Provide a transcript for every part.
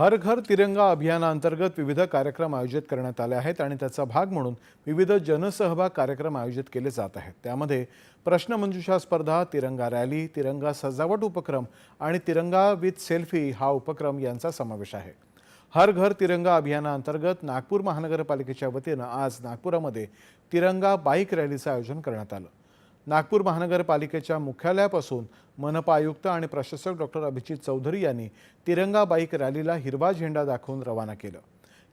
हर घर तिरंगा अभियानाअंतर्गत विविध कार्यक्रम आयोजित करण्यात आले आहेत आणि त्याचा भाग म्हणून विविध जनसहभाग कार्यक्रम आयोजित केले जात आहेत. त्यामध्ये प्रश्नमंजुषा स्पर्धा तिरंगा रॅली तिरंगा सजावट उपक्रम आणि तिरंगा विथ सेल्फी हा उपक्रम यांचा समावेश आहे. हर घर तिरंगा अभियानाअंतर्गत नागपूर महानगरपालिकेच्या वतीनं आज नागपुरामध्ये तिरंगा बाईक रॅलीचं आयोजन करण्यात आलं. नागपूर महानगरपालिकेच्या मुख्यालयापासून मनपा आयुक्त आणि प्रशासक डॉक्टर अभिजित चौधरी यांनी तिरंगा बाईक रॅलीला हिरवा झेंडा दाखवून रवाना केलं.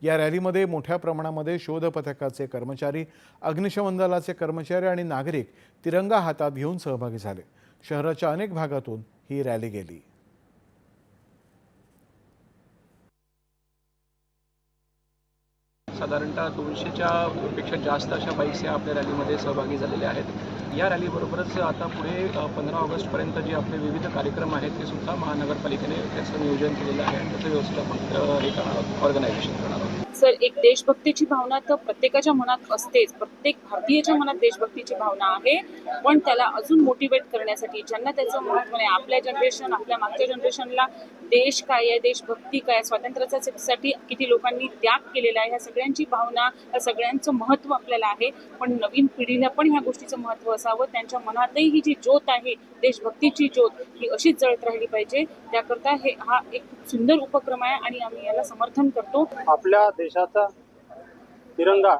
या रॅलीमध्ये मोठ्या प्रमाणामध्ये शोध पथकाचे कर्मचारी अग्निशमन दलाचे कर्मचारी आणि नागरिक तिरंगा हातात घेऊन सहभागी झाले. शहराच्या अनेक भागातून ही रॅली गेली. साधारणतः दोनशेच्या पेक्षा जास्त अशा बाईक्स या आपल्या रॅलीमध्ये सहभागी झालेल्या आहेत. या रॅलीबरोबरच आता पुढे पंधरा ऑगस्टपर्यंत जे आपले विविध कार्यक्रम आहेत ते सुद्धा महानगरपालिकेने त्याचं नियोजन केलेलं आहे आणि त्याचं व्यवस्थापन अ, ऑर्गनायझेशन करणार आहोत. सर एक देशभक्तीची भावना तर प्रत्येकाच्या मनात असतेच. प्रत्येक भारतीयाच्या मनात देशभक्तीची भावना आहे. पण त्याला अजून मोटिवेट करण्यासाठी ज्यांना त्याचं महत्त्व नाही आपल्या जनरेशन आपल्या मागच्या जनरेशनला देश काय आहे देशभक्ती काय आहे, स्वातंत्र्यासाठी किती लोकांनी त्याग केलेला आहे ह्या सगळ्यांची भावना ह्या सगळ्यांचं महत्त्व आपल्याला आहे. पण नवीन पिढीला पण ह्या गोष्टीचं महत्त्व असावं. त्यांच्या मनातही ही जी ज्योत आहे देशभक्तीची ज्योत ही अशीच जळत राहिली पाहिजे. त्याकरता हे हा एक सुंदर उपक्रम आहे आणि आम्ही याला समर्थन करतो. आपल्या देशाचा तिरंगा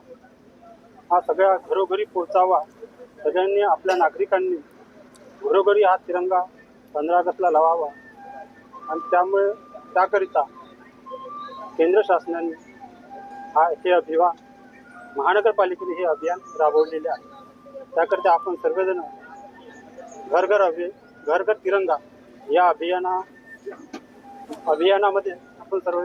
हा सगळ्या घरोघरी पोहोचावा. सगळ्यांनी आपल्या नागरिकांनी घरोघरी हा तिरंगा पंधरा ऑगस्टला लावावा. आणि त्यामुळे त्याकरिता केंद्र शासनाने हा हे अभियान महानगरपालिकेने हे अभियान राबवलेले आहे. त्याकरिता आपण सर्वजण घर घर अभि घर घर तिरंगा या अभियाना अभियानामध्ये आपण सर्व